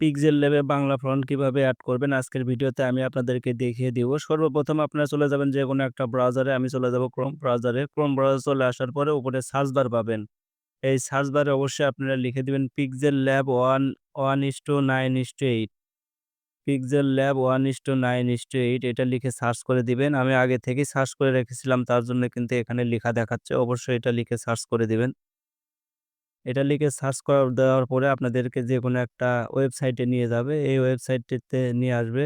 Pixel ল্যাবে Bangla front কীভাবে add করবেন আজকের ভিডিওতে আমি আপনাদেরকে দেখিয়ে দিব। সর্বপ্রথম আপনারা চলে যাবেন যে কোনো একটা ব্রাউজারে, আমি চলে যাব ক্রোম ব্রাউজারে। ক্রোম ব্রাউজার চলে আসার পরে উপরে সার্চ বার পাবেন। এই সার্চ বারে অবশ্যই আপনারা লিখে দিবেন পিক্সেল ল্যাব 1 1:9:8 পিক্সেল ল্যাব 1:9:8 এটা লিখে সার্চ করে দিবেন। আমি আগে থেকেই সার্চ করে রেখেছিলাম তার জন্য কিন্তু এখানে লেখা দেখাচ্ছে। অবশ্যই এটা লিখে সার্চ করে দিবেন। এটা লিখে সার্চ করা দেওয়ার পরে আপনাদেরকে যেকোনো একটা ওয়েবসাইটে নিয়ে যাবে। এই ওয়েবসাইটটিতে নিয়ে আসবে।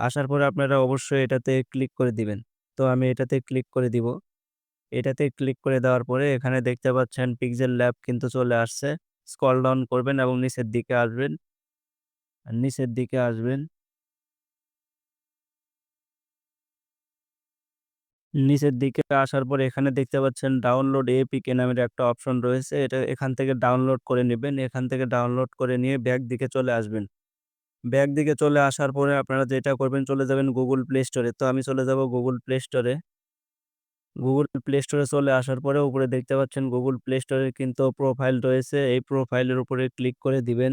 আসার পরে আপনারা অবশ্যই এটাতে ক্লিক করে দিবেন। তো আমি এটাতে ক্লিক করে দিব। এটাতে ক্লিক করে দেওয়ার পরে এখানে দেখতে পাচ্ছেন পিক্সেল ল্যাব কিন্তু চলে আসছে। স্কল ডাউন করবেন এবং নিচের দিকে আসবেন। নিচের দিকে আসবেন। নিচের দিকে আসার পর এখানে দেখতে পাচ্ছেন ডাউনলোড এপিকে নামের একটা অপশন রয়েছে। এটা এখান থেকে ডাউনলোড করে নিবেন। এখান থেকে ডাউনলোড করে নিয়ে ব্যাক দিকে চলে আসবেন। ব্যাক দিকে চলে আসার পরে আপনারা যেটা করবেন, চলে যাবেন গুগল প্লে স্টোরে। তো আমি চলে যাব গুগল প্লে স্টোরে। গুগল প্লে স্টোরে চলে আসার পরে উপরে দেখতে পাচ্ছেন গুগল প্লে স্টোরে কিন্তু প্রোফাইল রয়েছে। এই প্রোফাইলের উপরে ক্লিক করে দিবেন।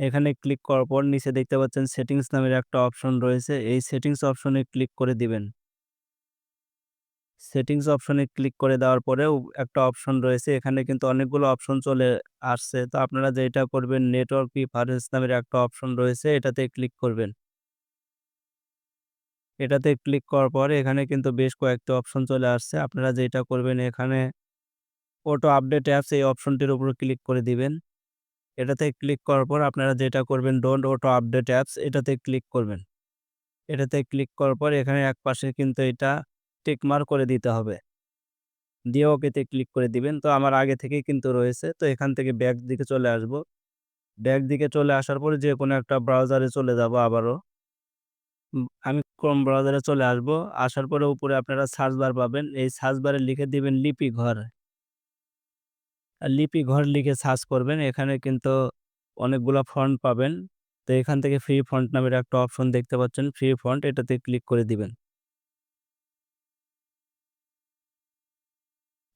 এখানে ক্লিক করার পর নিচে দেখতে পাচ্ছেন সেটিংস নামের একটা অপশন রয়েছে। এই সেটিংস অপশনে ক্লিক করে দিবেন। সেটিংস অপশনে ক্লিক করে দেওয়ার পরেও একটা অপশন রয়েছে। এখানে কিন্তু অনেকগুলো অপশন চলে আসছে। তো আপনারা যেটা করবেন, নেটওয়ার্ক প্রিফারেন্স নামের একটা অপশন রয়েছে, এটাতে ক্লিক করবেন। এটাতে ক্লিক করার পর এখানে কিন্তু বেশ কয়েকটা অপশন চলে আসছে। আপনারা যেটা করবেন এখানে অটো আপডেট অ্যাপস এই অপশনটির উপর ক্লিক করে দিবেন। এটাতে ক্লিক করার পর আপনারা যেটা করবেন ডোন্ট অটো আপডেট অ্যাপস এটাতে ক্লিক করবেন। এটাতে ক্লিক করার পর এখানে একপাশে কিন্তু এটা টিক মার্ক করে দিতে হবে। দিয়ে ওকেতে ক্লিক করে দিবেন। তো আমার আগে থেকেই কিন্তু রয়েছে। তো এখান থেকে ব্যাক দিকে চলে আসব। ব্যাক দিকে চলে আসার পরে যে কোনো একটা ব্রাউজারে চলে যাব আবারও। আমি ক্রোম ব্রাউজারে চলে আসব। আসার পরে উপরে আপনারা সার্চ বার পাবেন। এই সার্চ বারে লিখে দিবেন লিপি ঘর। লিপি ঘর লিখে সার্চ করবেন। এখানে কিন্তু অনেকগুলা ফন্ট পাবেন। তো এখান থেকে ফ্রি ফন্ট নামের একটা অপশন দেখতে পাচ্ছেন। ফ্রি ফন্ট এটাতে ক্লিক করে দিবেন।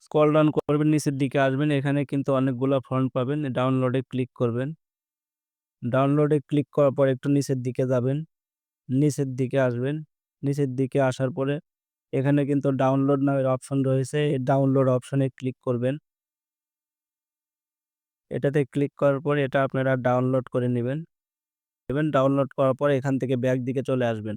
স্ক্রল ডাউন করবেন, নিচের দিকে আসবেন। এখানে কিন্তু অনেকগুলা ফন্ট পাবেন। ডাউনলোডে ক্লিক করবেন। ডাউনলোডে ক্লিক করার পর একটু নিচের দিকে যাবেন। নিচের দিকে আসবেন। নিচের দিকে আসার পরে এখানে কিন্তু ডাউনলোড নামের অপশন রয়েছে। এই ডাউনলোড অপশনে ক্লিক করবেন। এটাতে ক্লিক করার পরে এটা আপনারা ডাউনলোড করে নেবেন নেবেন ডাউনলোড করার পরে এখান থেকে ব্যাক দিকে চলে আসবেন।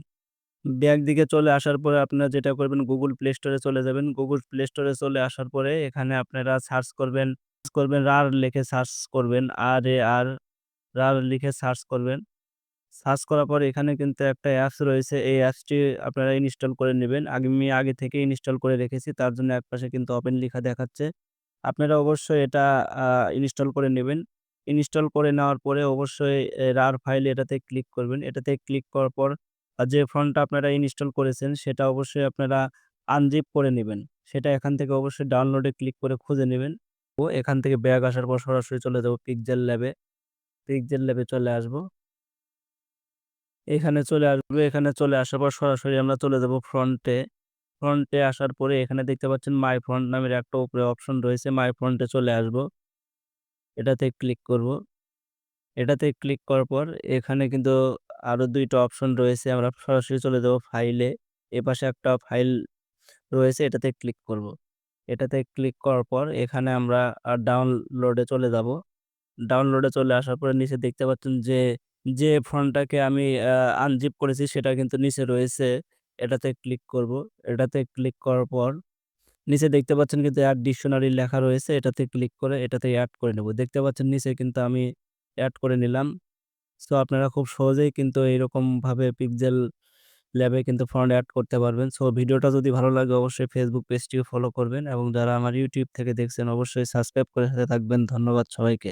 ব্যাক দিকে চলে আসার পরে আপনারা যেটা করবেন গুগল প্লে স্টোরে চলে যাবেন। গুগল প্লে স্টোরে চলে আসার পরে এখানে আপনারা সার্চ করবেন করবেন রার লিখে সার্চ করবেন। আর-এ-আর রার লিখে সার্চ করবেন। সার্চ করার পরে এখানে কিন্তু একটা অ্যাপস রয়েছে। এই অ্যাপসটি আপনারা ইনস্টল করে নিবেন। আমি আগে থেকেই ইনস্টল করে রেখেছি। তার জন্য একপাশে কিন্তু ওপেন লেখা দেখাচ্ছে। আপনারা অবশ্যই এটা ইনস্টল করে নিবেন। ইনস্টল করে নেওয়ার পরে অবশ্যই রার ফাইল এটাতে ক্লিক করবেন। এটাতে ক্লিক করার পর যে ফন্টটা আপনারা ইনস্টল করেছেন, সেটা অবশ্যই আপনারা আনজিপ করে নিবেন। সেটা এখান থেকে অবশ্যই ডাউনলোডে ক্লিক করে খুঁজে নেবেন ও, এখান থেকে ব্যাগ আসার পর সরাসরি চলে যাব পিক্সেল ল্যাবে। পিক্সেল ল্যাবে চলে আসব। এখানে চলে আসবে। এখানে চলে আসার পর সরাসরি আমরা চলে যাব ফ্রন্টে। ফ্রন্টে আসার পরে এখানে দেখতে পাচ্ছেন মাই ফ্রন্ট নামের একটা উপরে অপশন রয়েছে। মাই ফন্টে চলে আসব। এটাতে ক্লিক করব। এটাতে ক্লিক করার পর এখানে কিন্তু আরও দুইটা অপশন রয়েছে। আমরা সরাসরি চলে যাব ফাইলে। এপাশে একটা ফাইল রয়েছে এটাতে ক্লিক করব। এটাতে ক্লিক করার পর এখানে আমরা ডাউনলোডে চলে যাব। ডাউনলোডে চলে আসার পরে নিচে দেখতে পাচ্ছেন যে, যে ফন্টটাকে আমি আনজিপ করেছি সেটা কিন্তু নিচে রয়েছে। এটাতে ক্লিক করব। এটাতে ক্লিক করার পর, নিচে দেখতে পাচ্ছেন কিন্তু অ্যাড ডিকশনারি লেখা রয়েছে। এটাতে ক্লিক করে এটাতে অ্যাড করে নেব। দেখতে পাচ্ছেন নিচে কিন্তু আমি অ্যাড করে নিলাম। সো আপনারা খুব সহজেই কিন্তু এইরকমভাবে পিক্সেল ল্যাবে কিন্তু ফন্ট অ্যাড করতে পারবেন। সো ভিডিওটা যদি ভালো লাগে অবশ্যই ফেসবুক পেজটিও ফলো করবেন এবং যারা আমার ইউটিউব থেকে দেখছেন অবশ্যই সাবস্ক্রাইব করে সাথে থাকবেন। ধন্যবাদ সবাইকে।